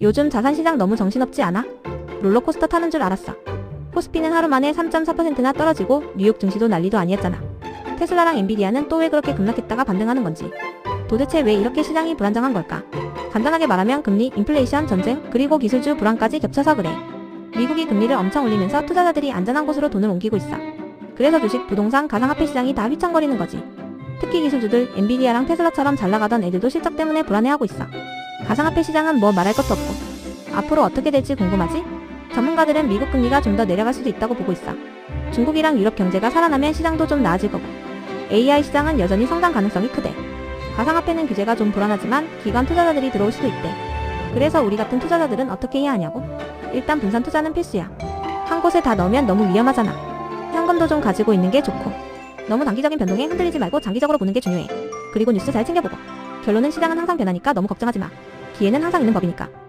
요즘 자산시장 너무 정신없지 않아? 롤러코스터 타는 줄 알았어. 코스피는 하루 만에 3.4%나 떨어지고 뉴욕 증시도 난리도 아니었잖아. 테슬라랑 엔비디아는 또 왜 그렇게 급락했다가 반등하는 건지. 도대체 왜 이렇게 시장이 불안정한 걸까? 간단하게 말하면 금리, 인플레이션, 전쟁, 그리고 기술주 불안까지 겹쳐서 그래. 미국이 금리를 엄청 올리면서 투자자들이 안전한 곳으로 돈을 옮기고 있어. 그래서 주식, 부동산, 가상화폐 시장이 다 휘청거리는 거지. 특히 기술주들, 엔비디아랑 테슬라처럼 잘 나가던 애들도 실적 때문에 불안해하고 있어. 가상화폐 시장은 뭐 말할 것도 없고. 앞으로 어떻게 될지 궁금하지? 전문가들은 미국 금리가 좀 더 내려갈 수도 있다고 보고 있어. 중국이랑 유럽 경제가 살아나면 시장도 좀 나아질 거고. AI 시장은 여전히 성장 가능성이 크대. 가상화폐는 규제가 좀 불안하지만 기관 투자자들이 들어올 수도 있대. 그래서 우리 같은 투자자들은 어떻게 해야 하냐고? 일단 분산 투자는 필수야. 한 곳에 다 넣으면 너무 위험하잖아. 현금도 좀 가지고 있는 게 좋고. 너무 단기적인 변동에 흔들리지 말고 장기적으로 보는 게 중요해. 그리고 뉴스 잘 챙겨보고. 결론은 시장은 항상 변하니까 너무 걱정하지 마. 기회는 항상 있는 법이니까.